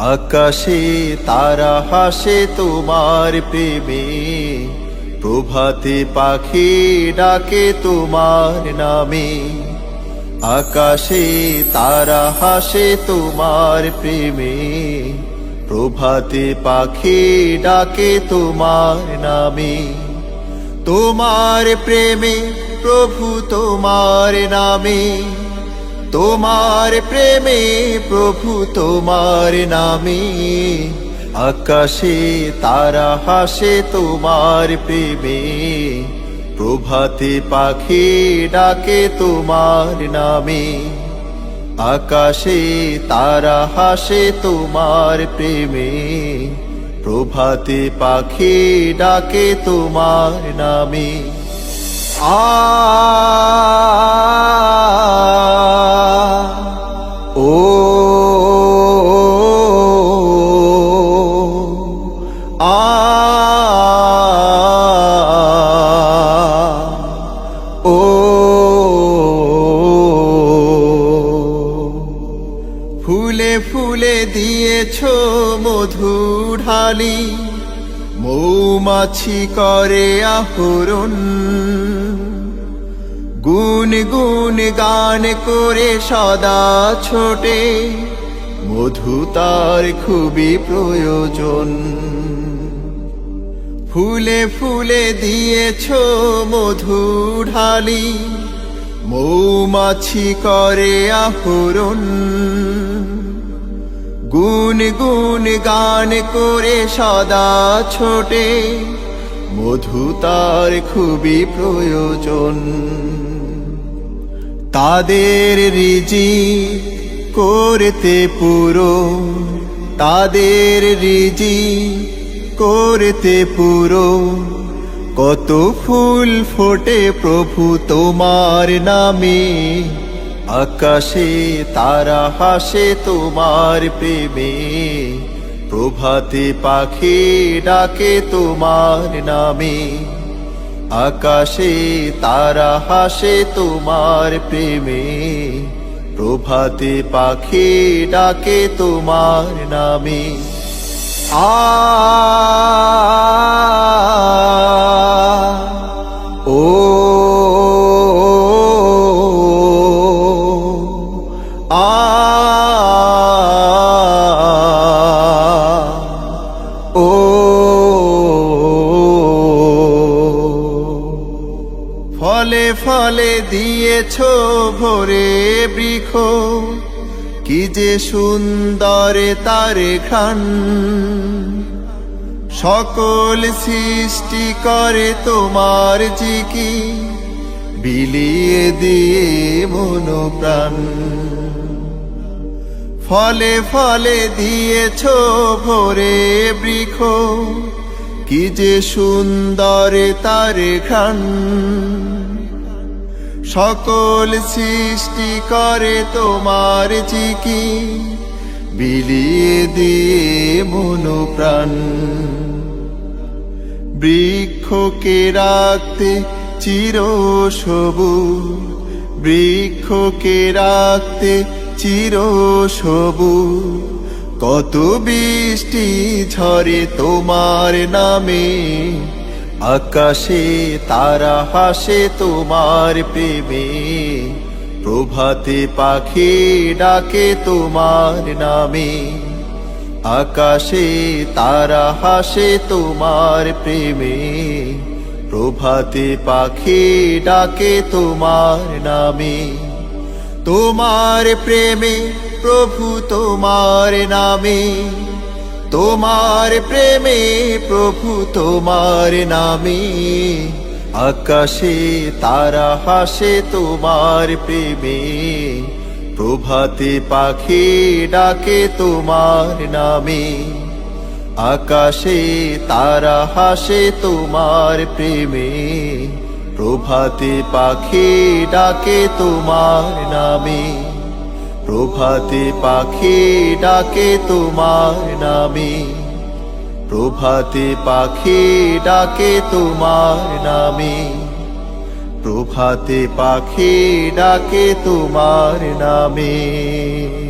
আকাশে তারা হাসে তোমার প্রেমে। প্রভাতে পাখি ডাকে তোমার নামে। আকাশে তারা হাসে তোমার প্রেমে। প্রভাতে পাখি ডাকে তোমার নামে। তোমার প্রেমে প্রভু তোমার নামে। তোমার প্রেমে প্রভু তোমার নামে। আকাশে তারা হাসে তোমার প্রেমে। প্রভাতে পাখি ডাকে তোমার নামে। আকাশে তারা হাসে তোমার প্রেমে। প্রভাতে পাখি ডাকে তোমার নামে। আ ফুলে ফুলে দিয়েছ মধু ঢালি মৌমাছি করে আহরণ। গুন গুন গান করে সদা ছোটে। মধু তার খুবই প্রয়োজন। ফুলে ফুলে দিয়েছ মধু ঢালি মৌমাছি করে আহরণ। গুন গুন গান করে সদা ছোটে মধু তার খুবই প্রয়োজন। তাদের রিজি করতে পুরো, তাদের রিজি করতে পুরো কত ফুল ফোটে প্রভু তোমার নামে। আকাশে তারা হাসে তোমার প্রেমে। প্রভাতে পাখি ডাকে তোমার নামে। আকাশে তারা হাসে তোমার প্রেমে। প্রভাতে পাখি ডাকে তোমার নামে। আ ও আ ও ফলে ফলে দিয়েছ ভোরে বৃক্ষ কি যে সুন্দর তার ঘ্রাণ সকল সৃষ্টি করে তোমার জিকি, বিলিয়ে দিয়ে মন প্রাণ ফলে ফলে দিয়েছ ভোরে বৃক্ষ, কি যে সুন্দর তার খান সকল সৃষ্টি করে তোমার জিকি বিলিয়ে দিয়ে মন প্রাণ বৃক্ষকে রাখতে চির সবুজ। বৃক্ষকে রাখতে চির সবুজ। কত বৃষ্টি ঝরে তোমার নামে। আকাশে তারা হাসে তোমার প্রেমে। প্রভাতে পাখি ডাকে তোমার নামে। আকাশে তারা হাসে তোমার প্রেমে। প্রভাতে পাখি ডাকে তোমার নামে। তোমার প্রেমে প্রভু তোমার নামে। তোমার প্রেমে প্রভু তোমার নামে। আকাশে তারা হাসে তোমার প্রেমে। প্রভাতে পাখি ডাকে তোমার নামে। আকাশে তারা হাসে তোমার প্রেমে। প্রভাতে পাখি ডাকে তোমার নামে। প্রভাতে পাখি ডাকে তোমার নামে। প্রভাতে পাখি ডাকে তোমার নামে। প্রভাতে পাখি ডাকে তোমার নামে।